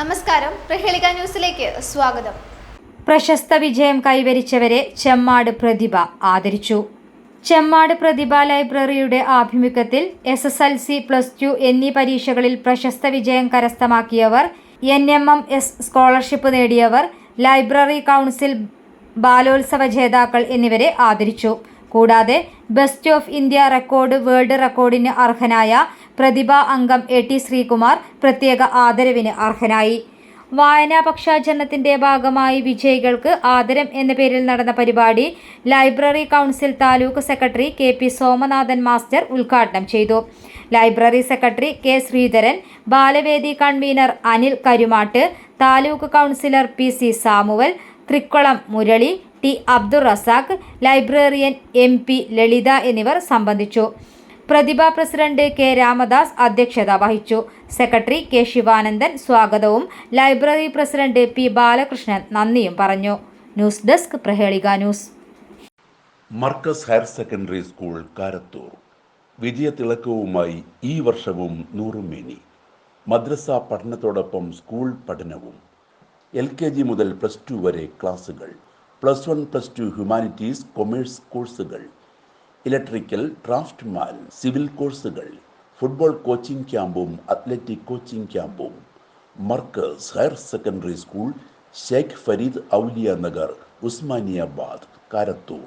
നമസ്കാരം. പ്രഹേളിക ന്യൂസിലേക്ക് സ്വാഗതം. പ്രശസ്ത വിജയം കൈവരിച്ചവരെ ചെമ്മാട് പ്രതിഭ ആദരിച്ചു. ചെമ്മാട് പ്രതിഭ ലൈബ്രറിയുടെ ആഭിമുഖ്യത്തിൽ S S L C plus two എന്നീ പരീക്ഷകളിൽ പ്രശസ്ത വിജയം കരസ്ഥമാക്കിയവർ N M M S scholarship നേടിയവർ ലൈബ്രറി കൗൺസിൽ ബാലോത്സവ ജേതാക്കൾ എന്നിവരെ ആദരിച്ചു. കൂടാതെ best of India record world റെക്കോർഡിന് അർഹനായ പ്രതിഭ അംഗം എ ടി ശ്രീകുമാർ പ്രത്യേക ആദരവിന് അർഹനായി. വായനാ പക്ഷാചരണത്തിന്റെ ഭാഗമായി വിജയികൾക്ക് ആദരം എന്ന പേരിൽ നടന്ന പരിപാടി library council taluk secretary K P Somanathan master ഉദ്ഘാടനം ചെയ്തു. Library secretary K Sreedharan Balavedi convener Anil Karumattu taluk councillor P C Samuel Thrikkulam Murali T Abdul Razak librarian M P Lalitha എന്നിവർ സംബന്ധിച്ചു. പ്രതിഭ പ്രസിഡന്റ് കെ രാമദാസ് അധ്യക്ഷത വഹിച്ചു. സെക്രട്ടറി കെ ശിവാനന്ദൻ സ്വാഗതവും library president P Balakrishnan നന്ദിയും പറഞ്ഞു. News desk Prahelika news. Markaz higher secondary school Karathur. വിജയത്തിളക്കവുമായി ഈ വർഷവും നൂറുമേനി. മദ്രസ പഠനത്തോടൊപ്പം സ്കൂൾ പഠനവും. എൽ കെ ജി മുതൽ പ്ലസ് ടു വരെ ക്ലാസുകൾ. Plus one plus two humanities commerce കോഴ്സുകൾ ഇലക്ട്രിക്കൽ ഡ്രാഫ്റ്റ്മാൻ സിവിൽ കോഴ്സുകൾ ഫുട്ബോൾ കോച്ചിംഗ് ക്യാമ്പും അത്ലറ്റിക് കോച്ചിംഗ് ക്യാമ്പും Markaz higher secondary school Sheikh Farid Auliya Nagar Usmaniyabad Karathur.